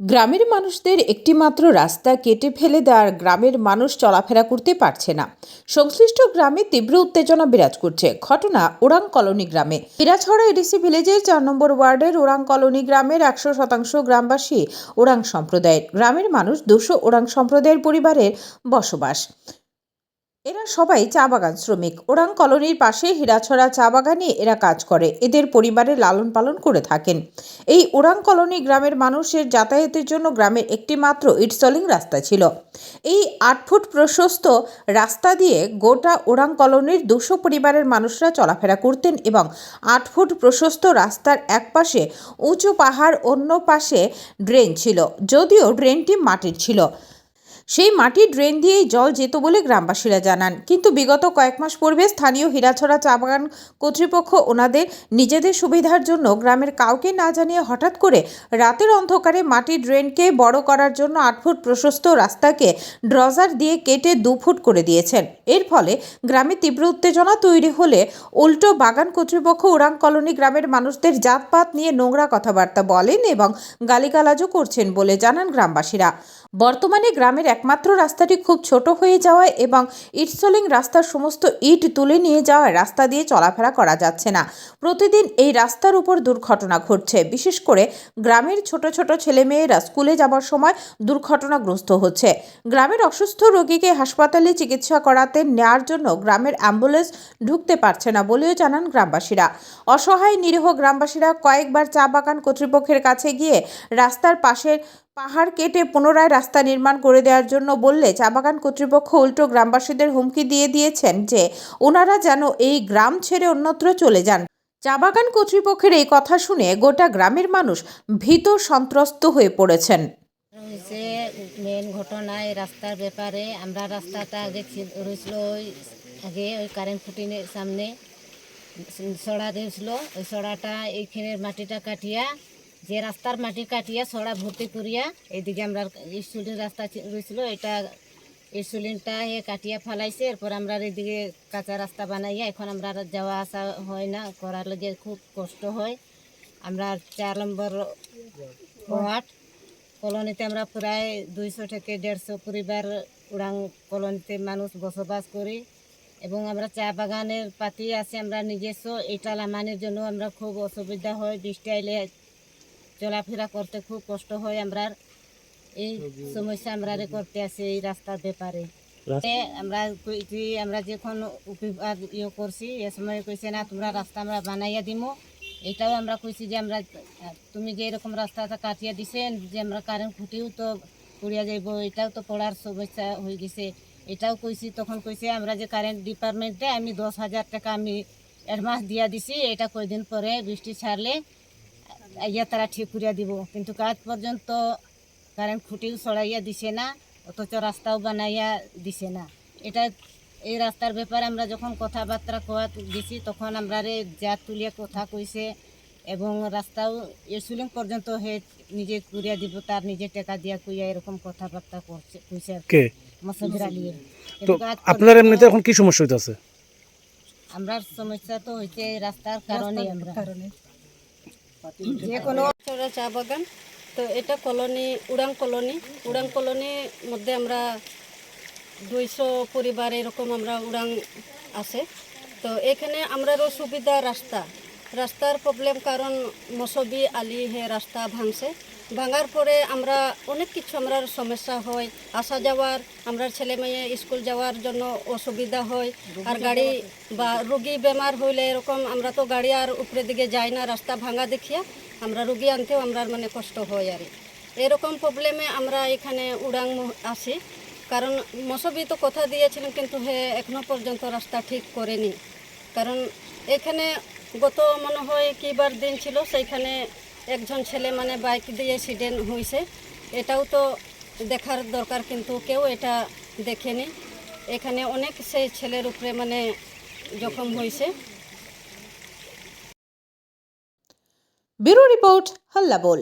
গ্রামের মানুষদের একটিমাত্র রাস্তা কেটে ফেলে দেওয়ার গ্রামের মানুষ চলাফেরা করতে পারছে না। সংশ্লিষ্ট গ্রামে তীব্র উত্তেজনা বিরাজ করছে। ঘটনা ওরাং কলোনি গ্রামে। পিরাছড়া এডিসি ভিলেজের চার নম্বর ওয়ার্ডের ওরাং কলোনি গ্রামের একশো শতাংশ গ্রামবাসী ওরাং সম্প্রদায়ের। গ্রামের মানুষ দুশো ওরাং সম্প্রদায়ের পরিবারের বসবাস। এরা সবাই চা বাগান শ্রমিক। ওরাং কলোনির পাশে হীরাছড়া চা বাগানে এরা কাজ করে। এদের পরিবারে লালন পালন করে থাকেন। এই ওরাং কলোনি গ্রামের মানুষের যাতায়াতের জন্য গ্রামের একটি মাত্র ইটসলিং রাস্তা ছিল। এই আট ফুট প্রশস্ত রাস্তা দিয়ে গোটা ওরাং কলোনির দুশো পরিবারের মানুষরা চলাফেরা করতেন এবং আট ফুট প্রশস্ত রাস্তার এক পাশে উঁচু পাহাড়, অন্য পাশে ড্রেন ছিল। যদিও ড্রেনটি মাটির ছিল। সেই মাটির ড্রেন দিয়েই জল যেত বলে গ্রামবাসীরা জানান। কিন্তু বিগত কয়েক মাস পূর্বে স্থানীয় হীরাছড়া চা বাগান কর্তৃপক্ষ ওনাদের নিজেদের সুবিধার জন্য গ্রামের কাউকে না জানিয়ে হঠাৎ করে রাতের অন্ধকারে মাটির ড্রেনকে বড় করার জন্য আট ফুট প্রশস্ত রাস্তাকে ড্রজার দিয়ে কেটে দু ফুট করে দিয়েছেন। এর ফলে গ্রামে তীব্র উত্তেজনা তৈরি হলে উল্টো বাগান কর্তৃপক্ষ ওরাং কলোনি গ্রামের মানুষদের জাতপাত নিয়ে নোংরা কথাবার্তা বলেন এবং গালিগালাজও করছেন বলে জানান গ্রামবাসীরা। বর্তমানে গ্রামের একমাত্র রাস্তাটি খুব ছোট হয়ে যাওয়ায় এবং ইটসলিং রাস্তার সমস্ত ইট তুলে নিয়ে যাওয়ায় রাস্তা দিয়ে চলাফেরা করা যাচ্ছে না। প্রতিদিন এই রাস্তার উপর দুর্ঘটনা ঘটছে। বিশেষ করে গ্রামের ছোট ছোট ছেলেমেয়েরা স্কুলে যাবার সময় দুর্ঘটনাগ্রস্ত হচ্ছে। গ্রামের অসুস্থ রোগীকে হাসপাতালে চিকিৎসা করাতে নেওয়ার জন্য গ্রামের অ্যাম্বুলেন্স ঢুকতে পারছে না বলেও জানান গ্রামবাসীরা। অসহায় নিরীহ গ্রামবাসীরা কয়েকবার চা বাগান কর্তৃপক্ষের কাছে গিয়ে রাস্তার পাশের পাহাড় কেটে পুনরায় রাস্তা নির্মাণ করে দেওয়ার জন্য বললে চা বাগান কর্তৃপক্ষ উল্টো গ্রামবাসীদের হুমকি দিয়ে দিয়েছেন যে, ওনারা যেন এই গ্রাম ছেড়ে অন্যত্র চলে যান। চা বাগান কর্তৃপক্ষের এই কথা শুনে গোটা গ্রামের মানুষ ভীত সন্ত্রস্ত হয়ে পড়েছেন। হয়েছে মেন ঘটনায় রাস্তার ব্যাপারে আমরা রাস্তাটা আগে ছিল- রয়েছিল ওই আগে ওই কারেন্ট ফুটিনের সামনে, সড়া দিয়েছিল ওই সড়াটা এইখানের মাটিটা কাটিয়া যে রাস্তার মাটি কাটিয়া, সড়া ভর্তি করিয়া এইদিকে আমরা স্টুলিন রাস্তা রয়েছিল, এটা স্টুলিনটা এ কাটিয়া ফেলাইছে। এরপর আমরা এইদিকে কাঁচা রাস্তা বানাইয়া এখন আমরা যাওয়া আসা হয় না, করার লগে খুব কষ্ট হয়। আমরা চার নম্বর ওয়ার্ড কলোনিতে আমরা প্রায় দুইশো থেকে দেড়শো পরিবার উড়াং কলোনিতে মানুষ বসবাস করি এবং আমরা চা বাগানের পাতি আছে, আমরা নিজস্ব। এটা লামানের জন্য আমরা খুব অসুবিধা হয়, বৃষ্টি আইলে চলাফেরা করতে খুব কষ্ট হয় আমরা এই সমস্যা আমরা করতে আসি এই রাস্তার ব্যাপারে। আমরা কইছি আমরা যখন বিভাগ ইয়ে করছি এ সময় কইছে না তোমরা রাস্তা আমরা বানাইয়া দিমো। এটাও আমরা কইছি যে আমরা তুমি যে এরকম রাস্তাটা কাটিয়ে দিছেন যে আমরা কারেন্ট খুঁটিও তো পুড়িয়া যাইব এটাও তো পড়ার সমস্যা হয়ে গেছে। এটাও কইছি তখন কইছে আমরা যে কারেন্ট ডিপার্টমেন্টে আমি দশ হাজার টাকা আমি অ্যাডভান্স দিয়া দিছি এটা কয়দিন পরে বৃষ্টি ছাড়লে ইয়া তারা ঠিক করিয়া দিব। কিন্তু কাজ পর্যন্ত কারেন্ট খুঁটিও সরাইয়া দিছে না অথচ রাস্তাও বানাইয়া দিছে না। এটা এই রাস্তার ব্যাপারে আমরা যখন কথাবার্তা কোয়া দিছি তখন আমরা রে যা তুলিয়া কথা কইছে এবং রাস্তাও এসুলিং পর্যন্ত হে নিজে করিয়া দিব তার নিজে টাকা দিয়া কইয়া এরকম কথাবার্তা করছে কইছে আর কি। মসজিদ আলীর তো কাজ আপনার এমনিতে এখন কি সমস্যা হইতেছে? আমরা সমস্যা তো হইছে এই রাস্তার কারণে আমরা। যে কোনো চা বাগান। তো এটা কলোনি উড়াং কলোনি। উড়াং কলোনির মধ্যে আমরা দুইশো পরিবার এরকম আমরা উড়াং আছে। তো এখানে আমরারও সুবিধা রাস্তা। রাস্তার প্রবলেম কারণ মসবি আলি হে রাস্তা ভাঙছে। ভাঙার পরে আমরা অনেক কিছু আমরা সমস্যা হয়, আসা যাওয়ার, আমরা ছেলে মেয়ে স্কুল যাওয়ার জন্য অসুবিধা হয়, আর গাড়ি বা রুগী বেমার হইলে এরকম আমরা তো গাড়ি আর উপরে দিকে যাই না, রাস্তা ভাঙা দেখিয়া আমরা রুগী আনতেও আমরা মানে কষ্ট হয় আর এরকম প্রবলেমে আমরা এখানে উড়াং আসি কারণ মসবি তো কথা দিয়েছিলেন কিন্তু হে এখনও পর্যন্ত রাস্তা ঠিক করেনি। কারণ এখানে গত মনে হয় কিবার দিন ছিল, সেইখানে একজন ছেলে মানে বাইক দিয়ে অ্যাক্সিডেন্ট হয়েছে এটাও তো দেখার দরকার, কিন্তু কেউ এটা দেখেনি। এখানে অনেক সেই ছেলের উপরে মানে জখম হয়েছে ব্যুরো রিপোর্ট হাল্লা বল।